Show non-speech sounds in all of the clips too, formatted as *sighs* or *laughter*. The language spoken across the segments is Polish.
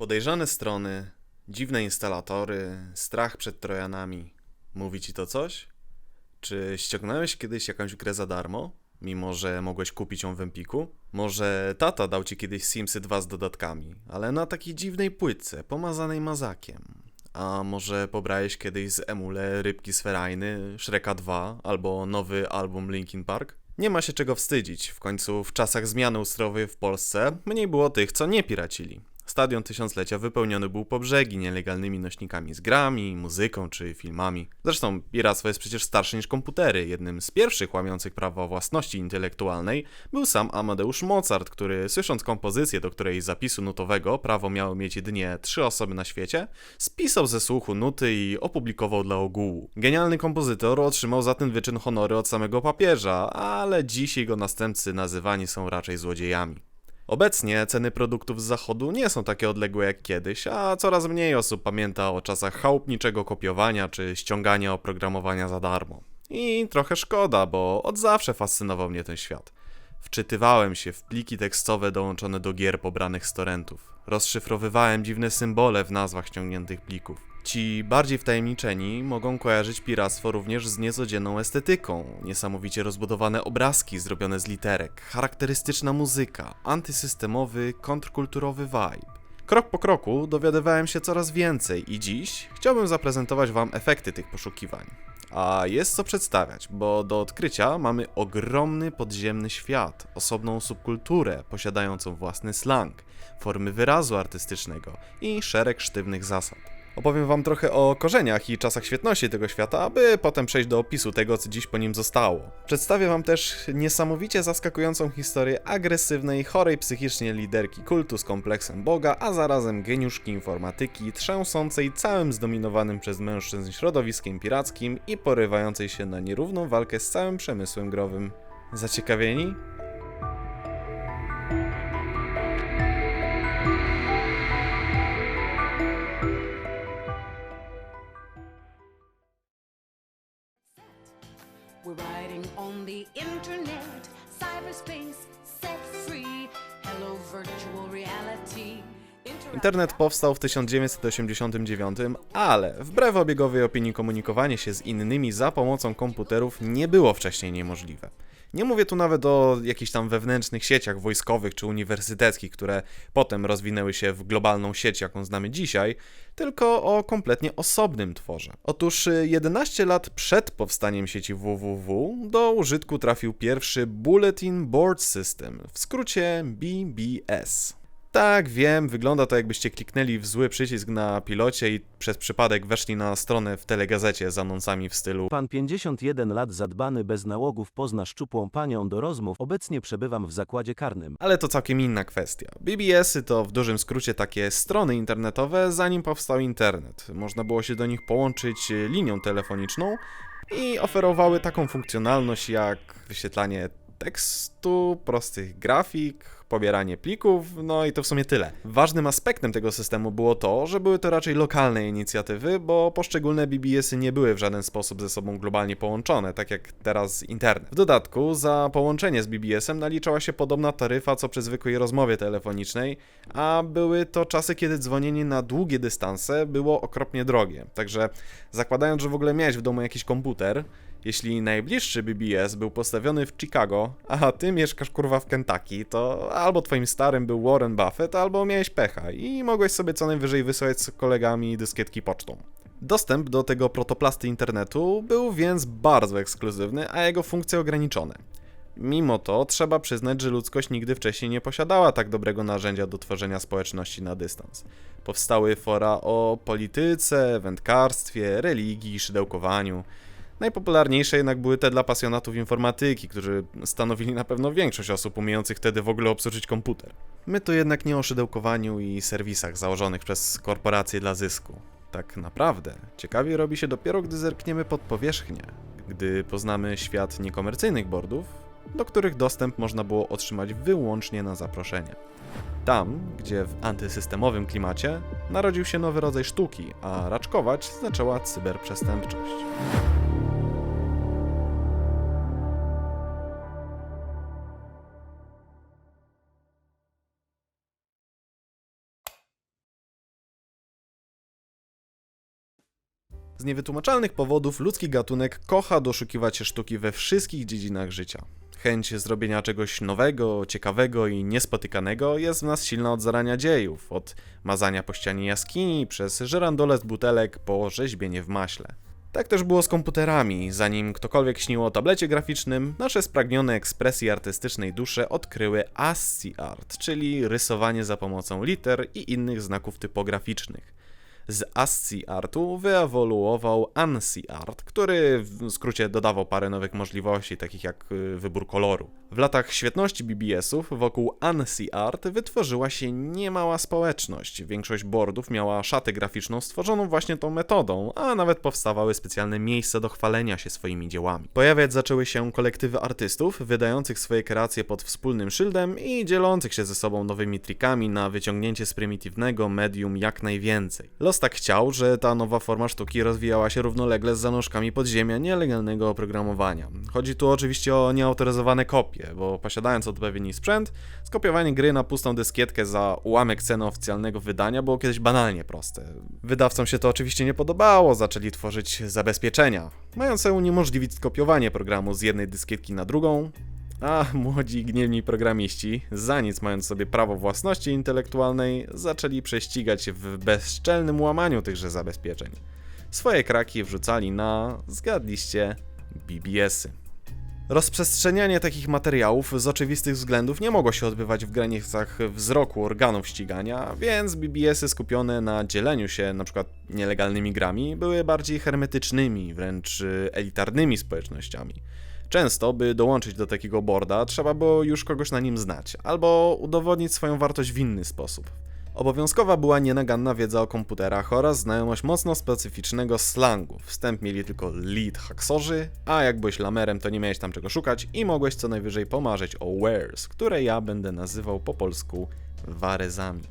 Podejrzane strony, dziwne instalatory, strach przed Trojanami. Mówi ci to coś? Czy ściągnąłeś kiedyś jakąś grę za darmo, mimo że mogłeś kupić ją w Empiku? Może tata dał ci kiedyś Simsy 2 z dodatkami, ale na takiej dziwnej płytce, pomazanej mazakiem. A może pobrałeś kiedyś z emule Rybki Sferajny, Shreka 2 albo nowy album Linkin Park? Nie ma się czego wstydzić, w końcu w czasach zmiany ustrojowej w Polsce mniej było tych, co nie piracili. Stadion Tysiąclecia wypełniony był po brzegi nielegalnymi nośnikami z grami, muzyką czy filmami. Zresztą piractwo jest przecież starsze niż komputery. Jednym z pierwszych łamiących prawa własności intelektualnej był sam Amadeusz Mozart, który słysząc kompozycję, do której zapisu nutowego prawo miało mieć jedynie trzy osoby na świecie, spisał ze słuchu nuty i opublikował dla ogółu. Genialny kompozytor otrzymał za ten wyczyn honory od samego papieża, ale dziś jego następcy nazywani są raczej złodziejami. Obecnie ceny produktów z zachodu nie są takie odległe jak kiedyś, a coraz mniej osób pamięta o czasach chałupniczego kopiowania czy ściągania oprogramowania za darmo. I trochę szkoda, bo od zawsze fascynował mnie ten świat. Wczytywałem się w pliki tekstowe dołączone do gier pobranych z torrentów. Rozszyfrowywałem dziwne symbole w nazwach ściągniętych plików. Ci bardziej wtajemniczeni mogą kojarzyć piractwo również z niecodzienną estetyką. Niesamowicie rozbudowane obrazki zrobione z literek, charakterystyczna muzyka, antysystemowy, kontrkulturowy vibe. Krok po kroku dowiadywałem się coraz więcej i dziś chciałbym zaprezentować Wam efekty tych poszukiwań. A jest co przedstawiać, bo do odkrycia mamy ogromny podziemny świat, osobną subkulturę posiadającą własny slang, formy wyrazu artystycznego i szereg sztywnych zasad. Opowiem Wam trochę o korzeniach i czasach świetności tego świata, aby potem przejść do opisu tego, co dziś po nim zostało. Przedstawię Wam też niesamowicie zaskakującą historię agresywnej, chorej psychicznie liderki kultu z kompleksem Boga, a zarazem geniuszki informatyki, trzęsącej całym zdominowanym przez mężczyzn środowiskiem pirackim i porywającej się na nierówną walkę z całym przemysłem growym. Zaciekawieni? Internet powstał w 1989, ale wbrew obiegowej opinii komunikowanie się z innymi za pomocą komputerów nie było wcześniej niemożliwe. Nie mówię tu nawet o jakichś tam wewnętrznych sieciach wojskowych czy uniwersyteckich, które potem rozwinęły się w globalną sieć, jaką znamy dzisiaj, tylko o kompletnie osobnym tworze. Otóż y, 11 lat przed powstaniem sieci www do użytku trafił pierwszy Bulletin Board System, w skrócie BBS. Tak, wiem, wygląda to jakbyście kliknęli w zły przycisk na pilocie i przez przypadek weszli na stronę w telegazecie z anonsami w stylu Pan 51 lat zadbany bez nałogów pozna szczupłą panią do rozmów. Obecnie przebywam w zakładzie karnym. Ale to całkiem inna kwestia. BBS-y to w dużym skrócie takie strony internetowe, zanim powstał internet. Można było się do nich połączyć y, linią telefoniczną i oferowały taką funkcjonalność jak wyświetlanie tekstu, prostych grafik, pobieranie plików, no i to w sumie tyle. Ważnym aspektem tego systemu było to, że były to raczej lokalne inicjatywy, bo poszczególne BBS-y nie były w żaden sposób ze sobą globalnie połączone, tak jak teraz internet. W dodatku, za połączenie z BBS-em naliczała się podobna taryfa co przy zwykłej rozmowie telefonicznej, a były to czasy, kiedy dzwonienie na długie dystanse było okropnie drogie. Także zakładając, że w ogóle miałeś w domu jakiś komputer, jeśli najbliższy BBS był postawiony w Chicago, a ty mieszkasz kurwa w Kentucky, to albo twoim starym był Warren Buffett, albo miałeś pecha i mogłeś sobie co najwyżej wysłać z kolegami dyskietki pocztą. Dostęp do tego protoplasty internetu był więc bardzo ekskluzywny, a jego funkcje ograniczone. Mimo to trzeba przyznać, że ludzkość nigdy wcześniej nie posiadała tak dobrego narzędzia do tworzenia społeczności na dystans. Powstały fora o polityce, wędkarstwie, religii, szydełkowaniu. Najpopularniejsze jednak były te dla pasjonatów informatyki, którzy stanowili na pewno większość osób umiejących wtedy w ogóle obsłużyć komputer. My tu jednak nie o szydełkowaniu i serwisach założonych przez korporacje dla zysku. Tak naprawdę ciekawie robi się dopiero, gdy zerkniemy pod powierzchnię, gdy poznamy świat niekomercyjnych boardów, do których dostęp można było otrzymać wyłącznie na zaproszenie. Tam, gdzie w antysystemowym klimacie narodził się nowy rodzaj sztuki, a raczkować zaczęła cyberprzestępczość. Z niewytłumaczalnych powodów ludzki gatunek kocha doszukiwać się sztuki we wszystkich dziedzinach życia. Chęć zrobienia czegoś nowego, ciekawego i niespotykanego jest w nas silna od zarania dziejów, od mazania po ścianie jaskini, przez żerandole z butelek po rzeźbienie w maśle. Tak też było z komputerami. Zanim ktokolwiek śnił o tablecie graficznym, nasze spragnione ekspresji artystycznej dusze odkryły ASCII Art, czyli rysowanie za pomocą liter i innych znaków typograficznych. Z ASCII Artu wyewoluował ANSI Art, który w skrócie dodawał parę nowych możliwości, takich jak y, wybór koloru. W latach świetności BBS-ów wokół ANSI Art wytworzyła się niemała społeczność. Większość boardów miała szatę graficzną stworzoną właśnie tą metodą, a nawet powstawały specjalne miejsca do chwalenia się swoimi dziełami. Pojawiać zaczęły się kolektywy artystów, wydających swoje kreacje pod wspólnym szyldem i dzielących się ze sobą nowymi trikami na wyciągnięcie z prymitywnego medium jak najwięcej. Los tak chciał, że ta nowa forma sztuki rozwijała się równolegle z zalążkami podziemia nielegalnego oprogramowania. Chodzi tu oczywiście o nieautoryzowane kopie, bo posiadając odpowiedni sprzęt, skopiowanie gry na pustą dyskietkę za ułamek ceny oficjalnego wydania było kiedyś banalnie proste. Wydawcom się to oczywiście nie podobało, zaczęli tworzyć zabezpieczenia, mające uniemożliwić skopiowanie programu z jednej dyskietki na drugą, a młodzi gniewni programiści, za nic mając sobie prawo własności intelektualnej, zaczęli prześcigać w bezczelnym łamaniu tychże zabezpieczeń. Swoje kraki wrzucali na, zgadliście, BBS-y. Rozprzestrzenianie takich materiałów z oczywistych względów nie mogło się odbywać w granicach wzroku organów ścigania, więc BBS-y skupione na dzieleniu się np. nielegalnymi grami były bardziej hermetycznymi, wręcz y, elitarnymi społecznościami. Często, by dołączyć do takiego boarda, trzeba było już kogoś na nim znać, albo udowodnić swoją wartość w inny sposób. Obowiązkowa była nienaganna wiedza o komputerach oraz znajomość mocno specyficznego slangu. Wstęp mieli tylko lead haksorzy, a jak byłeś lamerem, to nie miałeś tam czego szukać i mogłeś co najwyżej pomarzyć o wares, które ja będę nazywał po polsku warezami.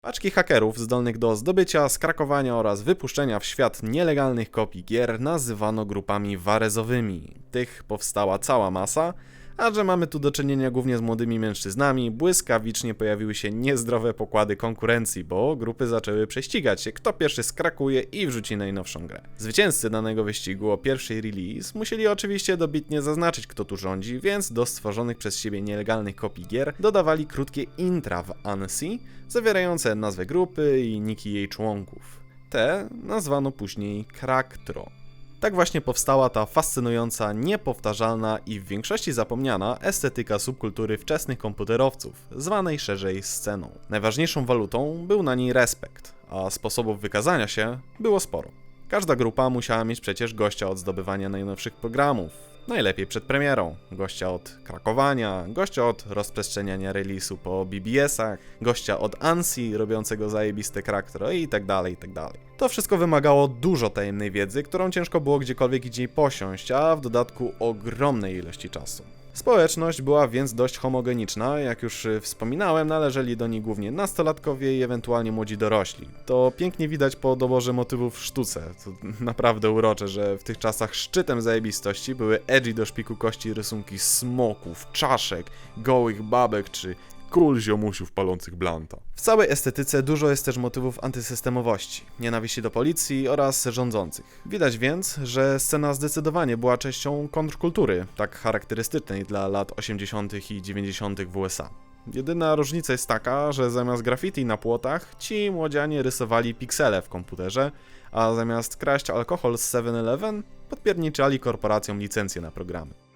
Paczki hakerów zdolnych do zdobycia, skrakowania oraz wypuszczenia w świat nielegalnych kopii gier nazywano grupami warezowymi. Tych powstała cała masa, a że mamy tu do czynienia głównie z młodymi mężczyznami, błyskawicznie pojawiły się niezdrowe pokłady konkurencji, bo grupy zaczęły prześcigać się, kto pierwszy skrakuje i wrzuci najnowszą grę. Zwycięzcy danego wyścigu o pierwszej release musieli oczywiście dobitnie zaznaczyć, kto tu rządzi, więc do stworzonych przez siebie nielegalnych kopii gier dodawali krótkie intra w ANSI, zawierające nazwę grupy i niki jej członków. Te nazwano później Craktro. Tak właśnie powstała ta fascynująca, niepowtarzalna i w większości zapomniana estetyka subkultury wczesnych komputerowców, zwanej szerzej sceną. Najważniejszą walutą był na niej respekt, a sposobów wykazania się było sporo. Każda grupa musiała mieć przecież gościa od zdobywania najnowszych programów, najlepiej przed premierą, gościa od krakowania, gościa od rozprzestrzeniania release'u po BBS-ach, gościa od ANSI robiącego zajebiste kraktro i tak dalej, i tak dalej. To wszystko wymagało dużo tajemnej wiedzy, którą ciężko było gdziekolwiek indziej posiąść, a w dodatku ogromnej ilości czasu. Społeczność była więc dość homogeniczna, jak już y, wspominałem, należeli do niej głównie nastolatkowie i ewentualnie młodzi dorośli. To pięknie widać po doborze motywów w sztuce. To *laughs* naprawdę urocze, że w tych czasach szczytem zajebistości były edgy do szpiku kości rysunki smoków, czaszek, gołych babek czy król ziomusiów palących blanta. W całej estetyce dużo jest też motywów antysystemowości, nienawiści do policji oraz rządzących. Widać więc, że scena zdecydowanie była częścią kontrkultury, tak charakterystycznej dla lat 80. i 90. w USA. Jedyna różnica jest taka, że zamiast graffiti na płotach, ci młodzianie rysowali piksele w komputerze, a zamiast kraść alkohol z 7-Eleven, podpierniczali korporacjom licencje na programy.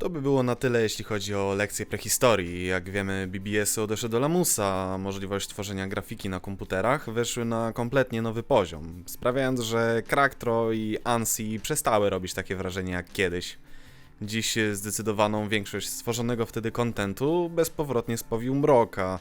To by było na tyle, jeśli chodzi o lekcję prehistorii. Jak wiemy, BBS-y odeszły do lamusa, możliwość tworzenia grafiki na komputerach weszły na kompletnie nowy poziom, sprawiając, że Craktro i ANSI przestały robić takie wrażenie jak kiedyś. Dziś zdecydowaną większość stworzonego wtedy kontentu bezpowrotnie spowił mrok, a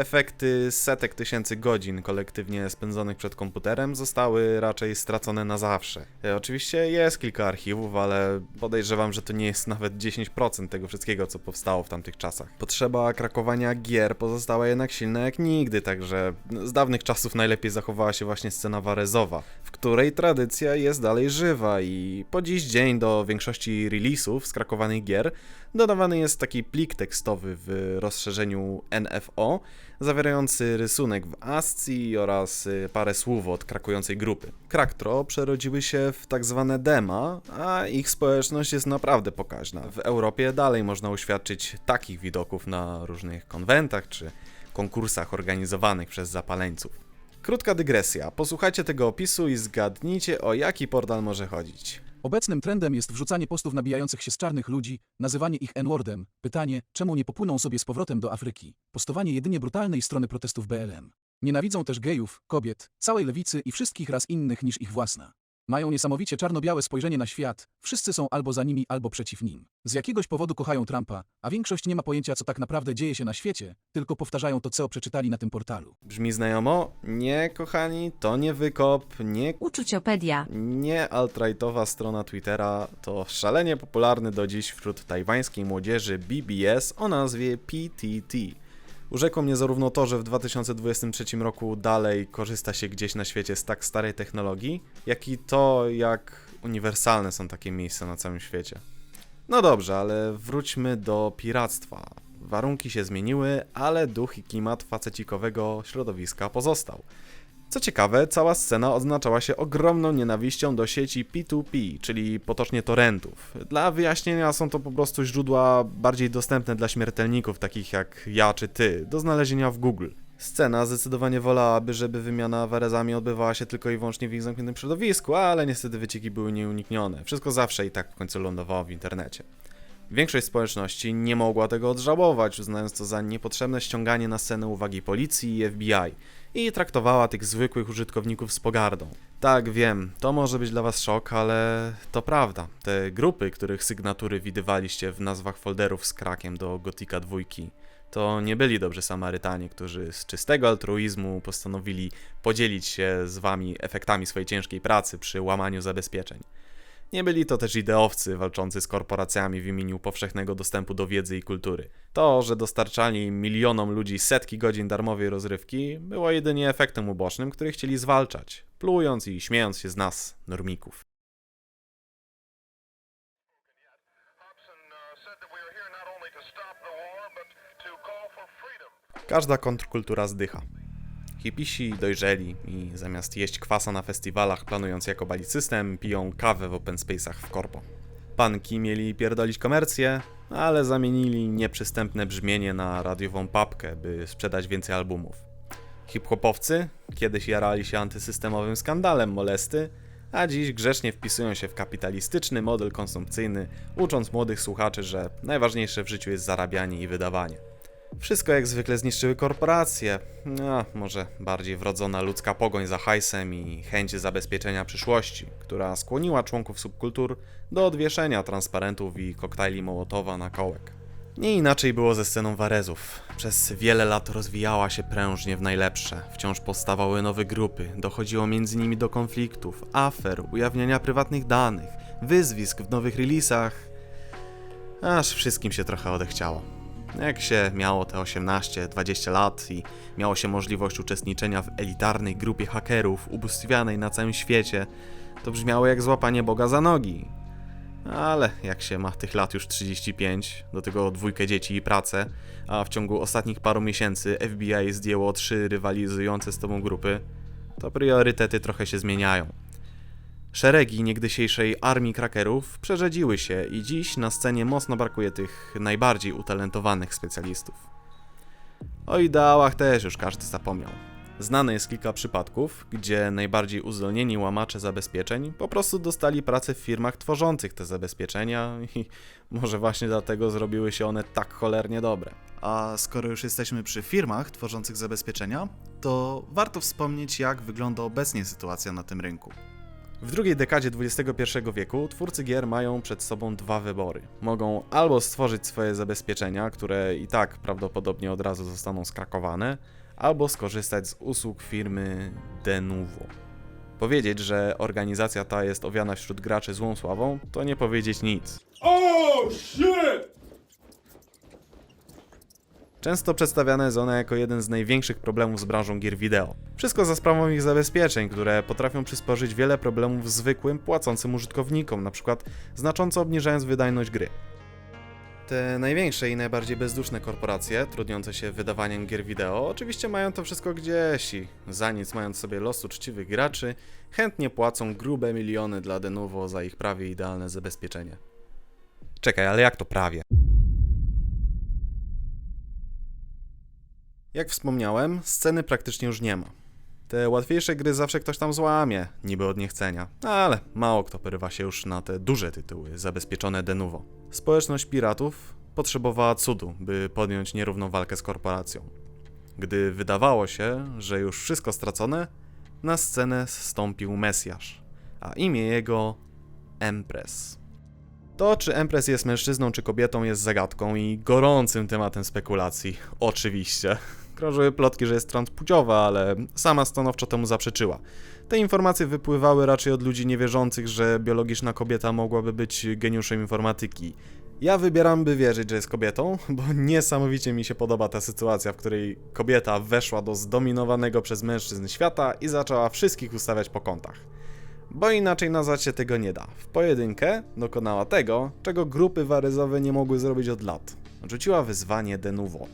Efekty setek tysięcy godzin kolektywnie spędzonych przed komputerem zostały raczej stracone na zawsze. E, Oczywiście jest kilka archiwów, ale podejrzewam, że to nie jest nawet 10% tego wszystkiego, co powstało w tamtych czasach. Potrzeba krakowania gier pozostała jednak silna jak nigdy, także z dawnych czasów najlepiej zachowała się właśnie scena warezowa, w której tradycja jest dalej żywa i po dziś dzień do większości release'ów skrakowanych gier dodawany jest taki plik tekstowy w rozszerzeniu NFO, zawierający rysunek w ASCII oraz y, parę słów od krakującej grupy. Kraktro przerodziły się w tak zwane dema, a ich społeczność jest naprawdę pokaźna. W Europie dalej można uświadczyć takich widoków na różnych konwentach czy konkursach organizowanych przez zapaleńców. Krótka dygresja. Posłuchajcie tego opisu i zgadnijcie o jaki portal może chodzić. Obecnym trendem jest wrzucanie postów nabijających się z czarnych ludzi, nazywanie ich N-wordem, pytanie, czemu nie popłyną sobie z powrotem do Afryki, postowanie jedynie brutalnej strony protestów BLM. Nienawidzą też gejów, kobiet, całej lewicy i wszystkich raz innych niż ich własna. Mają niesamowicie czarno-białe spojrzenie na świat, wszyscy są albo za nimi, albo przeciw nim. Z jakiegoś powodu kochają Trumpa, a większość nie ma pojęcia, co tak naprawdę dzieje się na świecie, tylko powtarzają to, co przeczytali na tym portalu. Brzmi znajomo? Nie, kochani, to nie wykop, nie Uczuciopedia. Nie alt-rightowa strona Twittera to szalenie popularny do dziś wśród tajwańskiej młodzieży BBS o nazwie PTT. Urzekło mnie zarówno to, że w 2023 roku dalej korzysta się gdzieś na świecie z tak starej technologii, jak i to, jak uniwersalne są takie miejsca na całym świecie. No dobrze, ale wróćmy do piractwa. Warunki się zmieniły, ale duch i klimat facecikowego środowiska pozostał. Co ciekawe, cała scena odznaczała się ogromną nienawiścią do sieci P2P, czyli potocznie torrentów. Dla wyjaśnienia są to po prostu źródła bardziej dostępne dla śmiertelników takich jak ja czy ty, do znalezienia w Google. Scena zdecydowanie wolałaby, żeby wymiana warezami odbywała się tylko i wyłącznie w ich zamkniętym środowisku, ale niestety wycieki były nieuniknione. Wszystko zawsze i tak w końcu lądowało w internecie. Większość społeczności nie mogła tego odżałować, uznając to za niepotrzebne ściąganie na scenę uwagi policji i FBI i traktowała tych zwykłych użytkowników z pogardą. Tak, wiem, to może być dla Was szok, ale to prawda. Te grupy, których sygnatury widywaliście w nazwach folderów z krakiem do Gotika dwójki, to nie byli dobrzy Samarytanie, którzy z czystego altruizmu postanowili podzielić się z Wami efektami swojej ciężkiej pracy przy łamaniu zabezpieczeń. Nie byli to też ideowcy walczący z korporacjami w imieniu powszechnego dostępu do wiedzy i kultury. To, że dostarczali milionom ludzi setki godzin darmowej rozrywki, było jedynie efektem ubocznym, który chcieli zwalczać, plując i śmiejąc się z nas, normików. Każda kontrkultura zdycha. Hipisi dojrzeli i zamiast jeść kwasa na festiwalach planując jako balić system, piją kawę w open space'ach w korpo. Panki mieli pierdolić komercję, ale zamienili nieprzystępne brzmienie na radiową papkę, by sprzedać więcej albumów. Hip-hopowcy kiedyś jarali się antysystemowym skandalem molesty, a dziś grzecznie wpisują się w kapitalistyczny model konsumpcyjny, ucząc młodych słuchaczy, że najważniejsze w życiu jest zarabianie i wydawanie. Wszystko jak zwykle zniszczyły korporacje. A, może bardziej wrodzona ludzka pogoń za hajsem i chęć zabezpieczenia przyszłości, która skłoniła członków subkultur do odwieszenia transparentów i koktajli Mołotowa na kołek. Nie inaczej było ze sceną Warezów. Przez wiele lat rozwijała się prężnie w najlepsze. Wciąż powstawały nowe grupy, dochodziło między nimi do konfliktów, afer, ujawniania prywatnych danych, wyzwisk w nowych releasach. Aż wszystkim się trochę odechciało. Jak się miało te 18-20 lat i miało się możliwość uczestniczenia w elitarnej grupie hakerów ubóstwianej na całym świecie, to brzmiało jak złapanie Boga za nogi. Ale jak się ma tych lat już 35, do tego dwójkę dzieci i pracę, a w ciągu ostatnich paru miesięcy FBI zdjęło trzy rywalizujące z tobą grupy, to priorytety trochę się zmieniają. Szeregi niegdysiejszej armii krakerów przerzedziły się i dziś na scenie mocno brakuje tych najbardziej utalentowanych specjalistów. O ideałach też już każdy zapomniał. Znane jest kilka przypadków, gdzie najbardziej uzdolnieni łamacze zabezpieczeń po prostu dostali pracę w firmach tworzących te zabezpieczenia i *laughs* może właśnie dlatego zrobiły się one tak cholernie dobre. A skoro już jesteśmy przy firmach tworzących zabezpieczenia, to warto wspomnieć, jak wygląda obecnie sytuacja na tym rynku. W drugiej dekadzie XXI wieku twórcy gier mają przed sobą dwa wybory. Mogą albo stworzyć swoje zabezpieczenia, które i tak prawdopodobnie od razu zostaną skrakowane, albo skorzystać z usług firmy Denuvo. Powiedzieć, że organizacja ta jest owiana wśród graczy złą sławą, to nie powiedzieć nic. Często przedstawiane jest ona jako jeden z największych problemów z branżą gier wideo. Wszystko za sprawą ich zabezpieczeń, które potrafią przysporzyć wiele problemów zwykłym, płacącym użytkownikom, np. znacząco obniżając wydajność gry. Te największe i najbardziej bezduszne korporacje, trudniące się wydawaniem gier wideo, oczywiście mają to wszystko gdzieś i za nic mając sobie los uczciwych graczy, chętnie płacą grube miliony dla Denuvo za ich prawie idealne zabezpieczenie. Czekaj, ale jak to prawie? Jak wspomniałem, sceny praktycznie już nie ma. Te łatwiejsze gry zawsze ktoś tam złamie, niby od niechcenia, ale mało kto porywa się już na te duże tytuły, zabezpieczone de novo. Społeczność piratów potrzebowała cudu, by podjąć nierówną walkę z korporacją. Gdy wydawało się, że już wszystko stracone, na scenę zstąpił Mesjasz, a imię jego Empress. To, czy Empress jest mężczyzną czy kobietą, jest zagadką i gorącym tematem spekulacji. *laughs* Oczywiście. Krążyły plotki, że jest transpłciowa, ale sama stanowczo temu zaprzeczyła. Te informacje wypływały raczej od ludzi niewierzących, że biologiczna kobieta mogłaby być geniuszem informatyki. Ja wybieram, by wierzyć, że jest kobietą, bo niesamowicie mi się podoba ta sytuacja, w której kobieta weszła do zdominowanego przez mężczyzn świata i zaczęła wszystkich ustawiać po kątach bo inaczej nazwać się tego nie da. W pojedynkę dokonała tego, czego grupy waryzowe nie mogły zrobić od lat. Rzuciła wyzwanie de novo.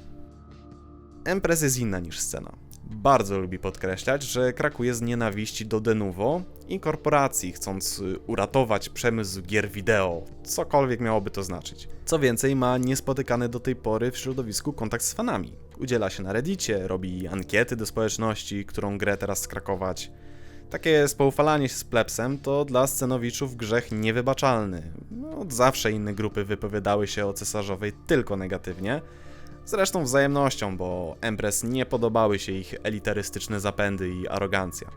Empress jest inna niż scena. Bardzo lubi podkreślać, że krakuje z nienawiści do de novo i korporacji, chcąc y, uratować przemysł gier wideo, cokolwiek miałoby to znaczyć. Co więcej, ma niespotykany do tej pory w środowisku kontakt z fanami. Udziela się na reddicie, robi ankiety do społeczności, którą grę teraz skrakować. Takie spoufalanie się z plebsem to dla scenowiczów grzech niewybaczalny. No, Od zawsze inne grupy wypowiadały się o cesarzowej tylko negatywnie. Zresztą wzajemnością, bo Empress nie podobały się ich elitarystyczne zapędy i arogancja.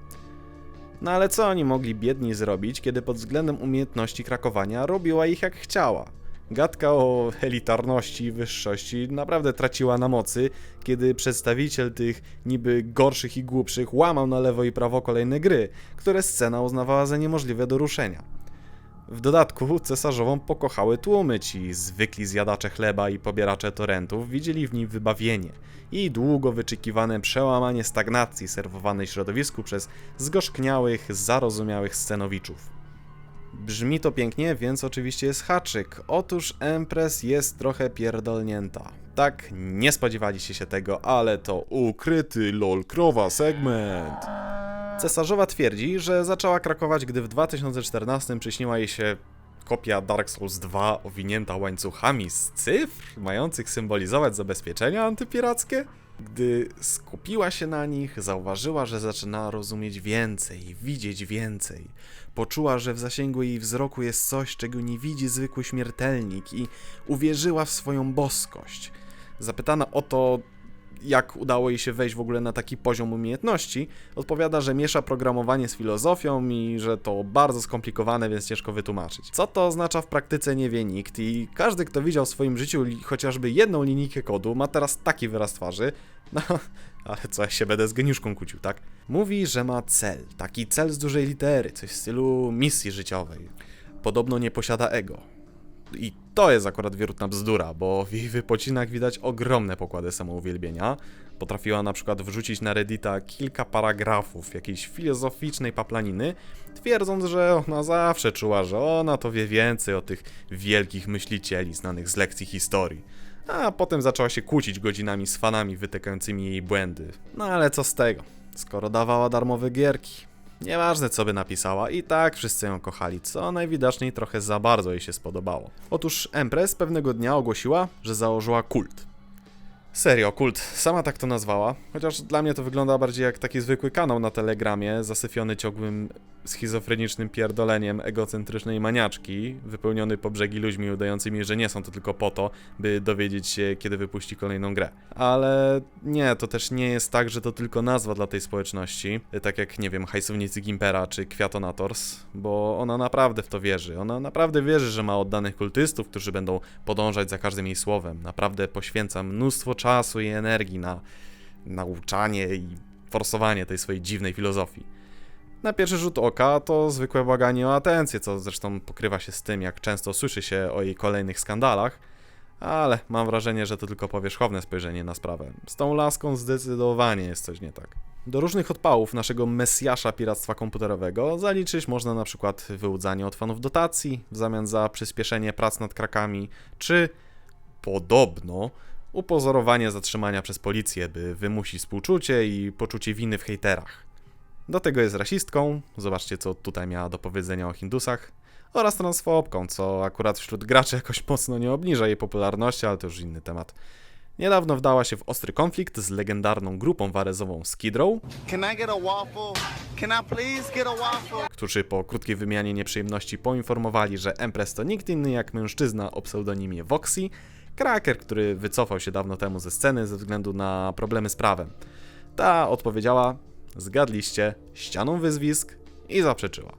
No ale co oni mogli biedni zrobić, kiedy pod względem umiejętności krakowania robiła ich jak chciała? Gadka o elitarności i wyższości naprawdę traciła na mocy, kiedy przedstawiciel tych niby gorszych i głupszych łamał na lewo i prawo kolejne gry, które scena uznawała za niemożliwe do ruszenia. W dodatku cesarzową pokochały tłumy, ci zwykli zjadacze chleba i pobieracze torrentów widzieli w nim wybawienie i długo wyczekiwane przełamanie stagnacji serwowanej środowisku przez zgorzkniałych, zarozumiałych scenowiczów. Brzmi to pięknie, więc oczywiście jest haczyk. Otóż Empress jest trochę pierdolnięta. Tak, nie spodziewaliście się tego, ale to ukryty lol krowa segment. Cesarzowa twierdzi, że zaczęła krakować, gdy w 2014 przyśniła jej się kopia Dark Souls 2 owinięta łańcuchami z cyfr, mających symbolizować zabezpieczenia antypirackie. Gdy skupiła się na nich, zauważyła, że zaczyna rozumieć więcej, widzieć więcej. Poczuła, że w zasięgu jej wzroku jest coś, czego nie widzi zwykły śmiertelnik i uwierzyła w swoją boskość. Zapytana o to, jak udało jej się wejść w ogóle na taki poziom umiejętności, odpowiada, że miesza programowanie z filozofią i że to bardzo skomplikowane, więc ciężko wytłumaczyć. Co to oznacza w praktyce nie wie nikt i każdy, kto widział w swoim życiu chociażby jedną linijkę kodu, ma teraz taki wyraz twarzy. *laughs* No, ale co ja się będę z geniuszką kłócił, tak? Mówi, że ma cel, taki cel z dużej litery, coś w stylu misji życiowej. Podobno nie posiada ego. I to jest akurat wierutna bzdura, bo w jej wypocinach widać ogromne pokłady samouwielbienia. Potrafiła na przykład wrzucić na Reddita kilka paragrafów jakiejś filozoficznej paplaniny, twierdząc, że ona zawsze czuła, że ona to wie więcej o tych wielkich myślicieli znanych z lekcji historii. A potem zaczęła się kłócić godzinami z fanami wytykającymi jej błędy. No ale co z tego, skoro dawała darmowe gierki. Nieważne co by napisała, i tak wszyscy ją kochali, co najwidoczniej trochę za bardzo jej się spodobało. Otóż Empress pewnego dnia ogłosiła, że założyła kult. Serio, kult, sama tak to nazwała, chociaż dla mnie to wygląda bardziej jak taki zwykły kanał na Telegramie, zasyfiony ciągłym schizofrenicznym pierdoleniem egocentrycznej maniaczki, wypełniony po brzegi ludźmi udającymi, że nie są to tylko po to, by dowiedzieć się, kiedy wypuści kolejną grę. Ale nie, to też nie jest tak, że to tylko nazwa dla tej społeczności, tak jak, nie wiem, hajsownicy Gimpera czy Kwiatonators, bo ona naprawdę w to wierzy. Ona naprawdę wierzy, że ma oddanych kultystów, którzy będą podążać za każdym jej słowem. Naprawdę poświęca mnóstwo czasu i energii na nauczanie i forsowanie tej swojej dziwnej filozofii. Na pierwszy rzut oka to zwykłe błaganie o atencję, co zresztą pokrywa się z tym, jak często słyszy się o jej kolejnych skandalach, ale mam wrażenie, że to tylko powierzchowne spojrzenie na sprawę. Z tą laską zdecydowanie jest coś nie tak. Do różnych odpałów naszego mesjasza piractwa komputerowego zaliczyć można na przykład wyłudzanie od fanów dotacji w zamian za przyspieszenie prac nad krakami, czy podobno upozorowanie zatrzymania przez policję, by wymusić współczucie i poczucie winy w hejterach. Do tego jest rasistką, zobaczcie co tutaj miała do powiedzenia o Hindusach, oraz transfobką, co akurat wśród graczy *laughs* jakoś mocno nie obniża jej popularności, ale to już inny temat. Niedawno wdała się w ostry konflikt z legendarną grupą warezową Skid Row, Can I get a waffle? Can I please get a waffle? którzy po krótkiej wymianie nieprzyjemności poinformowali, że Empress to nikt inny jak mężczyzna o pseudonimie Voxy, kraker, który wycofał się dawno temu ze sceny ze względu na problemy z prawem. Ta odpowiedziała, zgadliście, ścianą wyzwisk i zaprzeczyła.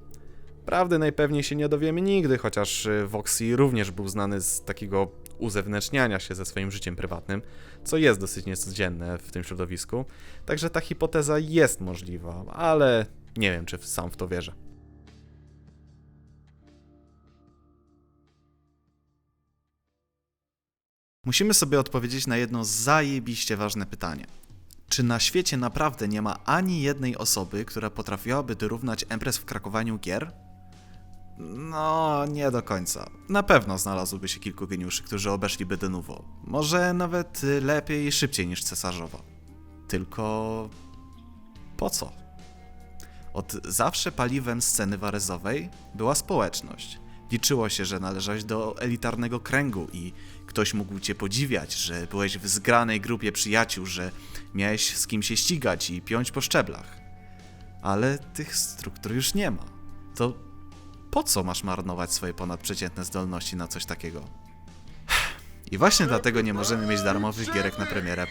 Prawdy najpewniej się nie dowiemy nigdy, chociaż y, Voxy również był znany z takiego uzewnętrzniania się ze swoim życiem prywatnym, co jest dosyć niecodzienne w tym środowisku. Także ta hipoteza jest możliwa, ale nie wiem, czy sam w to wierzę. Musimy sobie odpowiedzieć na jedno zajebiście ważne pytanie. Czy na świecie naprawdę nie ma ani jednej osoby, która potrafiłaby dorównać Empress w krakowaniu gier? No, nie do końca. Na pewno znalazłoby się kilku geniuszy, którzy obeszliby Denuvo. Może nawet lepiej i szybciej niż cesarzowa. Tylko... po co? Od zawsze paliwem sceny warezowej była społeczność. Liczyło się, że należałeś do elitarnego kręgu i ktoś mógł cię podziwiać, że byłeś w zgranej grupie przyjaciół, że miałeś z kim się ścigać i piąć po szczeblach. Ale tych struktur już nie ma. To po co masz marnować swoje ponadprzeciętne zdolności na coś takiego? *sighs* I właśnie dlatego nie możemy mieć darmowych gierek na premierę.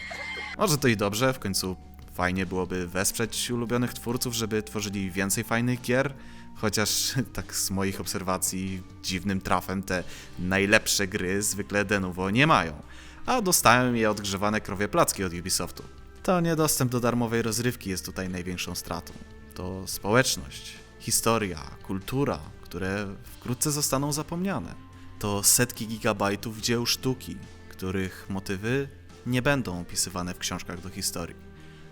Może to i dobrze, w końcu fajnie byłoby wesprzeć ulubionych twórców, żeby tworzyli więcej fajnych gier, chociaż *laughs* tak z moich obserwacji dziwnym trafem te najlepsze gry zwykle Denuvo nie mają, a dostają je odgrzewane krowie placki od Ubisoftu. To niedostęp do darmowej rozrywki jest tutaj największą stratą. To społeczność, historia, kultura, które wkrótce zostaną zapomniane. To setki gigabajtów dzieł sztuki, których motywy nie będą opisywane w książkach do historii,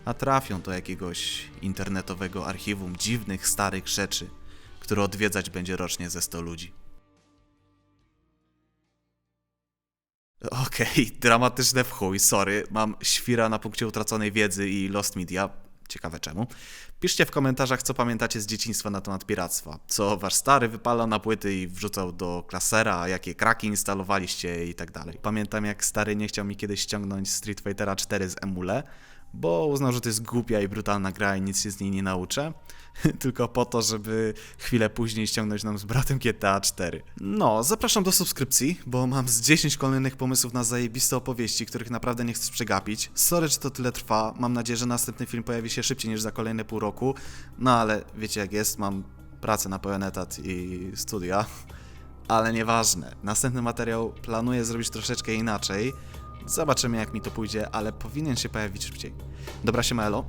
a trafią do jakiegoś internetowego archiwum dziwnych, starych rzeczy, które odwiedzać będzie rocznie ze 100 ludzi. Okej, *laughs* dramatyczne w chuj, sorry. Mam świra na punkcie utraconej wiedzy i Lost Media. Ciekawe czemu. Piszcie w komentarzach, co pamiętacie z dzieciństwa na temat piractwa. Co wasz stary wypalał na płyty i wrzucał do klasera, a jakie kraki instalowaliście i tak dalej. Pamiętam, jak stary nie chciał mi kiedyś ściągnąć Street Fightera 4 z emule, bo uznał, że to jest głupia i brutalna gra i nic się z niej nie nauczę. *laughs* Tylko po to, żeby chwilę później ściągnąć nam z bratem GTA 4. No, zapraszam do subskrypcji, bo mam z 10 kolejnych pomysłów na zajebiste opowieści, których naprawdę nie chcesz przegapić. Sorry, że to tyle trwa. Mam nadzieję, że następny film pojawi się szybciej niż za kolejne pół roku. No ale wiecie jak jest, mam pracę na pełen etat i studia. *laughs* Ale nieważne. Następny materiał planuję zrobić troszeczkę inaczej. Zobaczymy jak mi to pójdzie, ale powinien się pojawić szybciej. Dobra, siema elo.